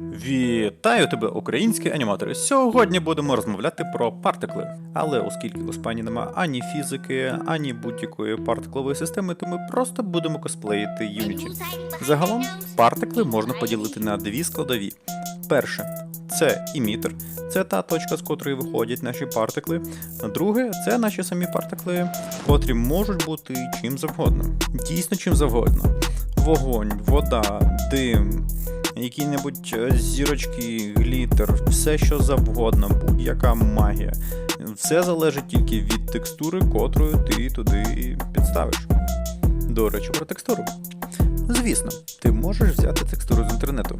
Вітаю тебе, українські аніматори. Сьогодні будемо розмовляти про партикли. Але оскільки в Іспанії нема ані фізики, ані будь-якої партиклової системи, то ми просто будемо косплеїти Unity. Загалом партикли можна поділити на дві складові. Перше це імітер, це та точка, з котрої виходять наші партикли. Друге це наші самі партикли, котрі можуть бути чим завгодно. Дійсно чим завгодно. Вогонь, вода, дим, які-небудь е, зірочки, глітер, все що завгодно, будь-яка магія. Все залежить тільки від текстури, котрою ти туди підставиш. До речі, про текстуру. Звісно, ти можеш взяти текстуру з інтернету.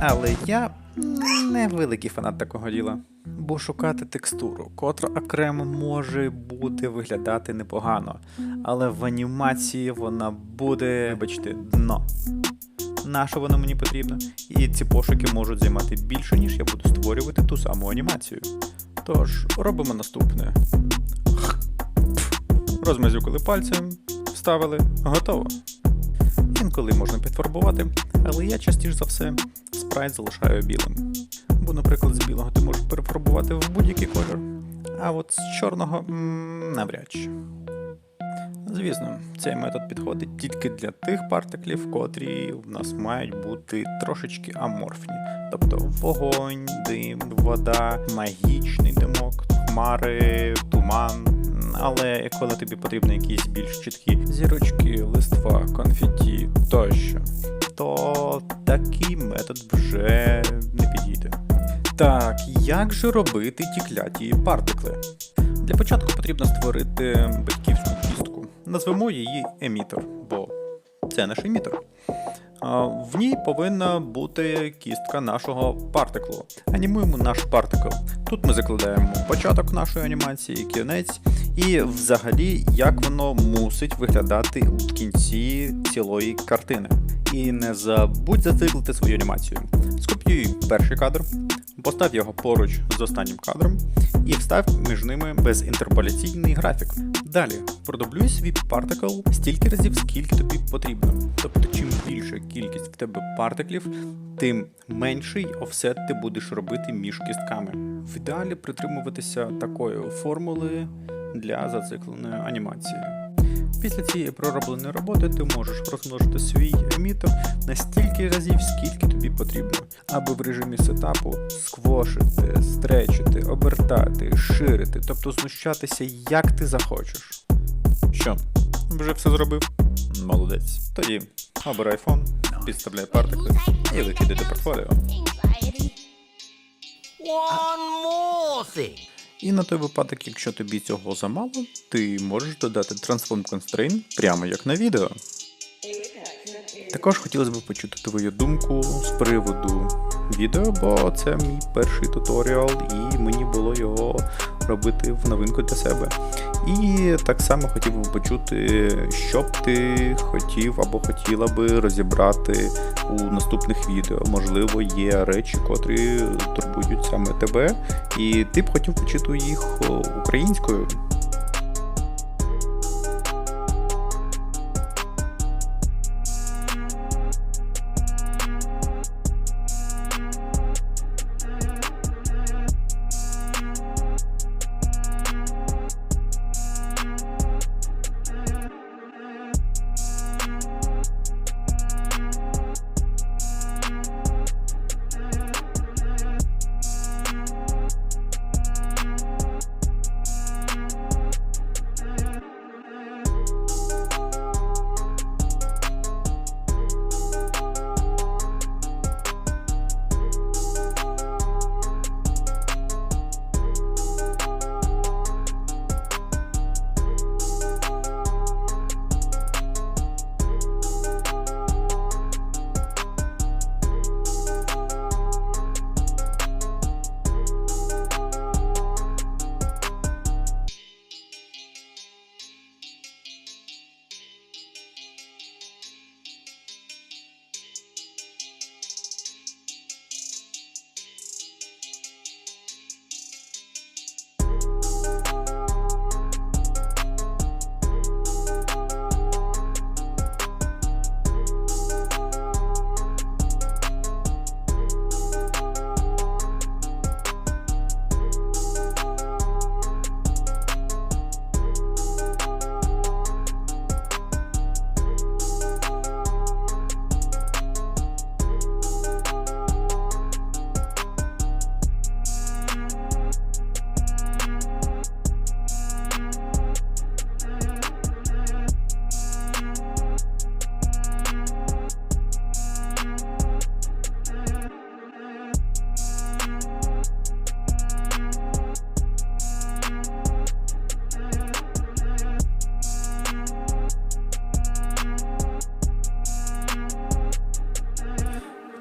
Але я не великий фанат такого діла. Бо шукати текстуру, котра окремо може бути виглядати непогано, але в анімації вона буде, вибачте, дно. Нащо воно мені потрібно? І ці пошуки можуть займати більше, ніж я буду створювати ту саму анімацію. Тож, робимо наступне. Розмазюкали пальцем, вставили, готово. Інколи можна підфарбувати, але я частіше за все спрайт залишаю білим. Бо, наприклад, з білого ти можеш перефарбувати в будь-який колір, а от з чорного м, навряд чи. Звісно, цей метод підходить тільки для тих партиклів, котрі в нас мають бути трошечки аморфні. Тобто вогонь, дим, вода, магічний димок, хмари, туман. Але коли тобі потрібні якісь більш чіткі зірочки, листва, конфеті тощо, то такий метод вже не підійде. Так, як же робити ті кляті партикли? Для початку потрібно створити батьківську кістку. Назвемо її емітер, бо це наш емітер. А, В ній повинна бути кістка нашого партиклу. Анімуємо наш партикл. Тут ми закладаємо початок нашої анімації, кінець, і взагалі як воно мусить виглядати у кінці цілої картини. І не забудь зациклити свою анімацію. Скопіюй перший кадр, постав його поруч з останнім кадром і встав між ними безінтерполяційний графік. Далі продублюй свій партикл стільки разів, скільки тобі потрібно. Тобто, чим більша кількість в тебе партиклів, тим менший офсет ти будеш робити між кістками. В ідеалі притримуватися такої формули для зацикленої анімації. Після цієї проробленої роботи ти можеш розмножити свій емітер на стільки разів, скільки тобі потрібно, аби в режимі сетапу сквошити, стречити, обертати, ширити, тобто знущатися як ти захочеш. Що, вже все зробив? Молодець. Тоді обирай фон, підставляй партикли і викидай до портфоліо. One more thing. І на той випадок, якщо тобі цього замало, ти можеш додати Transform Constraint прямо як на відео. Також хотілося б почути твою думку з приводу відео, бо це мій перший туторіал, і мені було його робити в новинку для себе. І так само хотів би почути, що б ти хотів або хотіла би розібрати у наступних відео. Можливо, є речі, котрі турбують саме тебе, і ти б хотів почути їх українською.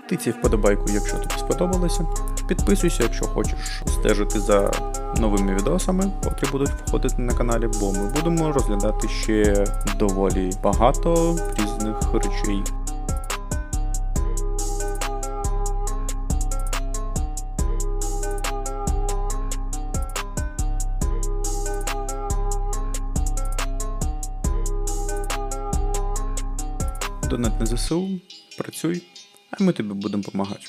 Тицяй вподобайку, якщо тобі сподобалося. Підписуйся, якщо хочеш стежити за новими відосами, котрі будуть входити на каналі, бо ми будемо розглядати ще доволі багато різних речей. Донат на ЗСУ, працюй, а ми тобі будемо допомагати.